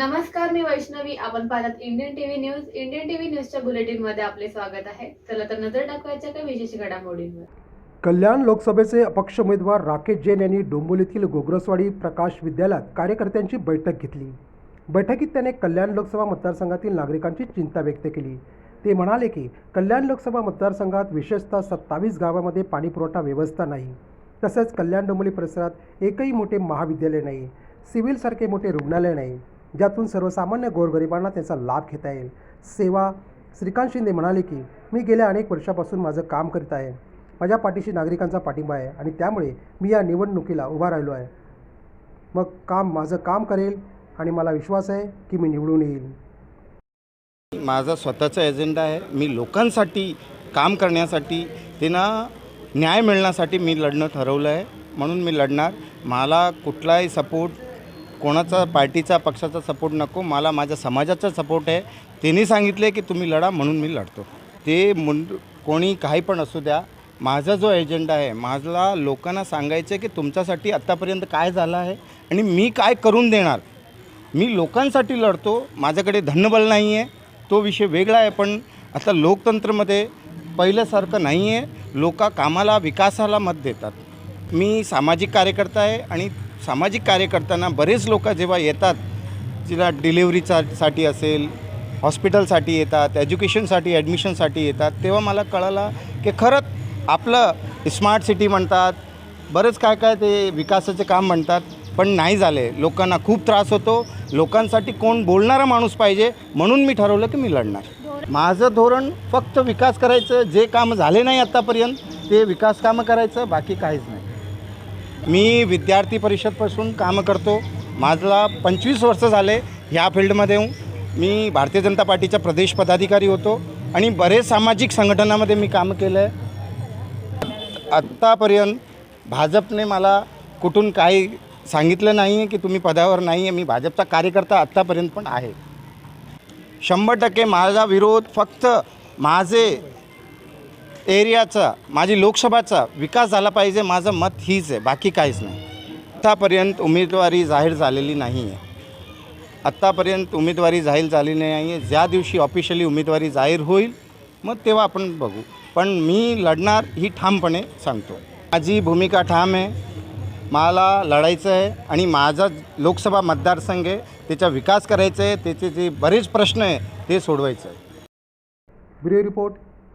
नमस्कार मी वैष्णवी. आपण पाहतात Indian TV news Indian TV न्यूजच्या बुलेटिनमध्ये आपले स्वागत आहे. चला तर नजर टाकवायच्या काही विशेष घडामोडींवर. कल्याण लोकसभेचे अपक्ष उमेदवार राकेश जैन यांनी डोंबोलीतील गोग्रसवाडी प्रकाश विद्यालयात कार्यकर्त्यांची बैठक घेतली. बैठकीत त्याने कल्याण लोकसभा मतदारसंघातील नागरिकांची चिंता व्यक्त केली. ते म्हणाले की कल्याण लोकसभा मतदारसंघात विशेषतः सत्तावीस गावामध्ये पाणीपुरवठा व्यवस्था नाही. तसेच कल्याण डोंबोली परिसरात एकही मोठे महाविद्यालय नाही. सिव्हिलसारखे मोठे रुग्णालय नाही. ज्यातून सर्वसामान्य गोरगरिबांना त्याचा लाभ घेता येईल. सेवा श्रीकांत शिंदे म्हणाले की मी गेल्या अनेक वर्षापासून माझं काम करीत आहे. माझ्या पाठीशी नागरिकांचा पाठिंबा आहे आणि त्यामुळे मी या निवडणुकीला उभा राहिलो आहे. मग काम माझं काम करेल आणि मला विश्वास आहे की मी निवडून येईल. माझा स्वतःचा एजेंडा आहे. मी लोकांसाठी काम करण्यासाठी त्यांना न्याय मिळण्यासाठी मी लढणं ठरवलं आहे. म्हणून मी लढणार. मला कुठलाही सपोर्ट कोणाचा पार्टीचा पक्षाचा सपोर्ट नको मला माझ्या समाजाचा सपोर्ट आहे. त्यांनी सांगितले की तुम्ही लढा म्हणून मी लढतो. ते मुं कोणी काही पण असू द्या माझा जो एजेंडा आहे माझला लोकांना सांगायचं आहे की तुमच्यासाठी आत्तापर्यंत काय झालं आहे आणि मी काय करून देणार. मी लोकांसाठी लढतो माझ्याकडे धनबल नाही आहे तो विषय वेगळा आहे पण आता लोकतंत्रमध्ये पहिल्यासारखं नाही आहे लोक कामाला विकासाला मत देतात. मी सामाजिक कार्यकर्ता आहे आणि सामाजिक कार्यकर्त्यांना बरेच लोक जेव्हा येतात तिला डिलेवरीचा साठी असेल हॉस्पिटलसाठी येतात एज्युकेशनसाठी ॲडमिशनसाठी येतात तेव्हा मला कळलं की खरंच आपलं स्मार्ट सिटी म्हणतात बरेच काय काय ते विकासाचे काम म्हणतात पण नाही झाले. लोकांना खूप त्रास होतो. लोकांसाठी कोण बोलणारा माणूस पाहिजे म्हणून मी ठरवलं की मी लढणार. माझं धोरण फक्त विकास करायचं जे काम झाले नाही आत्तापर्यंत ते विकास कामं करायचं बाकी काहीच नाही. मी विद्यार्थी परिषदपासून कामं करतो. माझला पंचवीस वर्ष झाले ह्या फील्डमध्ये मी भारतीय जनता पार्टीचा प्रदेश पदाधिकारी होतो आणि बरेच सामाजिक संघटनामध्ये मी कामं केलं आहे आत्तापर्यंत भाजपने मला कुठून काही सांगितलं नाही आहे की तुम्ही पदावर नाही आहे मी भाजपचा कार्यकर्ता आत्तापर्यंत पण आहे. शंभर टक्के माझा विरोध फक्त माझे एरियाचा माझी लोकसभाचा विकास झाला पाहिजे माझं मत हीच आहे बाकी काहीच नाही. आत्तापर्यंत उमेदवारी जाहीर झालेली नाही आहे आत्तापर्यंत उमेदवारी जाहीर झालेली नाही आहे ज्या दिवशी ऑफिशियली उमेदवारी जाहीर होईल मग तेव्हा आपण बघू. पण मी लढणार ही ठामपणे सांगतो. माझी भूमिका ठाम आहे. मला लढायचं आहे आणि माझा लोकसभा मतदारसंघ आहे. त्याचा विकास करायचा आहे. त्याचे जे बरेच प्रश्न आहे ते सोडवायचं आहे. Bureau report.